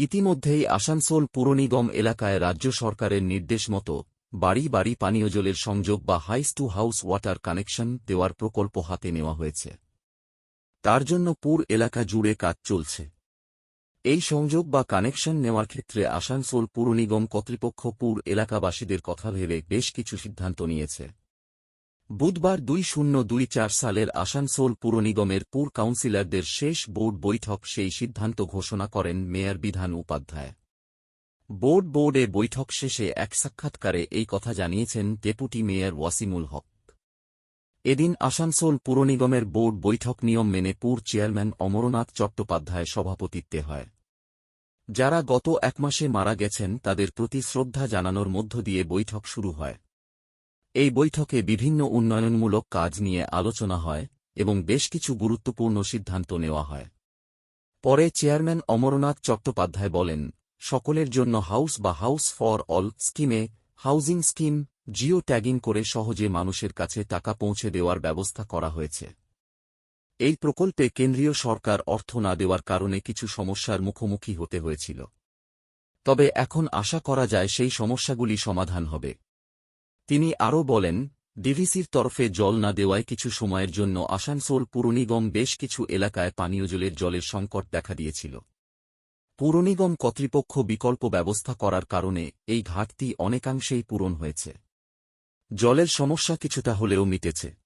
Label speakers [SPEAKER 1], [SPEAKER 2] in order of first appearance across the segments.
[SPEAKER 1] ইতিমধ্যেই আসানসোল পুরনিগম এলাকায় রাজ্য সরকারের নির্দেশ মতো বাড়ি বাড়ি পানীয় জলের সংযোগ বা house to house water connection দেওয়ার প্রকল্প হাতে নেওয়া হয়েছে। তার জন্য পুর এলাকা জুড়ে কাজ চলছে। এই সংযোগ বা কানেকশন নেওয়ার ক্ষেত্রে আসানসোল পুর নিগম কর্তৃপক্ষ পুর এলাকাবাসীদের কথা ভেবে বেশ কিছু সিদ্ধান্ত নিয়েছে। বুধবার দুই শূন্য দুই চার সালের আসানসোল পুর নিগমের পুর কাউন্সিলরদের শেষ বোর্ড বৈঠক সেই সিদ্ধান্ত ঘোষণা করেন মেয়র বিধান উপাধ্যায়। বোর্ড বোর্ডে বৈঠক শেষে এক সাক্ষাৎকারে এই কথা জানিয়েছেন ডেপুটি মেয়র ওয়াসিমুল হক। এদিন আসানসোল পুর নিগমের বোর্ড বৈঠক নিয়ম মেনে পুর চেয়ারম্যান অমরনাথ চট্টোপাধ্যায় সভাপতিত্বে হয়। যারা গত এক মাসে মারা গেছেন তাদের প্রতি শ্রদ্ধা জানানোর মধ্য দিয়ে বৈঠক শুরু হয়। এই বৈঠকে বিভিন্ন উন্নয়নমূলক কাজ নিয়ে আলোচনা হয় এবং বেশ কিছু গুরুত্বপূর্ণ সিদ্ধান্ত নেওয়া হয়। পরে চেয়ারম্যান অমরনাথ চট্টোপাধ্যায় বলেন, সকলের জন্য হাউস বা হাউস ফর অল স্কিমে হাউজিং স্কিম জিও ট্যাগিং করে সহজে মানুষের কাছে টাকা পৌঁছে দেওয়ার ব্যবস্থা করা হয়েছে। এই প্রকল্পে কেন্দ্রীয় সরকার অর্থ না দেওয়ার কারণে কিছু সমস্যার মুখোমুখি হতে হয়েছিল। তবে এখন আশা করা যায় সেই সমস্যাগুলি সমাধান হবে। তিনি আরও বলেন, ডিভিসির তরফে জল না দেওয়ায় কিছু সময়ের জন্য আসানসোল পুরনিগম বেশ কিছু এলাকায় পানীয় জলের জলের সংকট দেখা দিয়েছিল। পুরনিগম কর্তৃপক্ষ বিকল্প ব্যবস্থা করার কারণে এই ঘাটতি অনেকাংশেই পূরণ হয়েছে। জলের সমস্যা কিছুটা হলেও মিটেছে।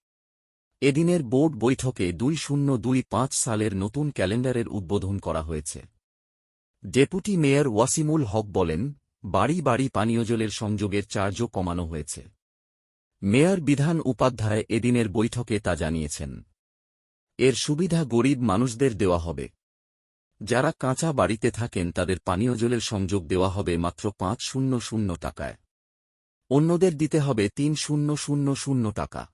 [SPEAKER 1] এদিনের বোর্ড বৈঠকে দুই শূন্য দুই পাঁচ সালের নতুন ক্যালেন্ডারের উদ্বোধন করা হয়েছে। ডেপুটি মেয়র ওয়াসিমুল হক বলেন বাড়ি বাড়ি পানীয় জলের সংযোগের চার্জও কমানো হয়েছে। মেয়র বিধান উপাধ্যায় এদিনের বৈঠকে তা জানিয়েছেন। এর সুবিধা গরিব মানুষদের দেওয়া হবে। যারা কাঁচা বাড়িতে থাকেন তাদের পানীয় জলের সংযোগ দেওয়া হবে মাত্র পাঁচ শূন্য শূন্য টাকায়। অন্যদের দিতে হবে তিন শূন্য শূন্য শূন্য টাকা।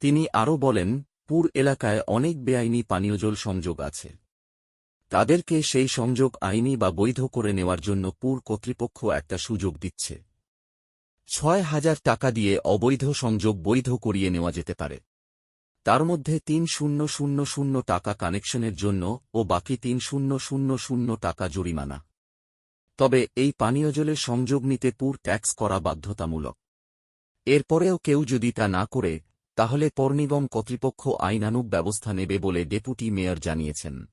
[SPEAKER 1] তিনি আরও বলেন, পুর এলাকায় অনেক বেআইনি পানীয় জল সংযোগ আছে। তাদেরকে সেই সংযোগ আইনি বা বৈধ করে নেওয়ার জন্য পুর কর্তৃপক্ষ একটা সুযোগ দিচ্ছে। ছয় হাজার টাকা দিয়ে অবৈধ সংযোগ বৈধ করিয়ে নেওয়া যেতে পারে। তার মধ্যে তিন শূন্য শূন্য শূন্য টাকা কানেকশনের জন্য ও বাকি তিন শূন্য শূন্য শূন্য টাকা জরিমানা। তবে এই পানীয় জলের সংযোগ নিতে পুর ট্যাক্স করা বাধ্যতামূলক। এরপরেও কেউ যদি তা না করে, তাহলে পৌরনিগম কর্তৃপক্ষ আইনানুগ ব্যবস্থা নেবে বলে ডেপুটি মেয়র জানিয়েছেন।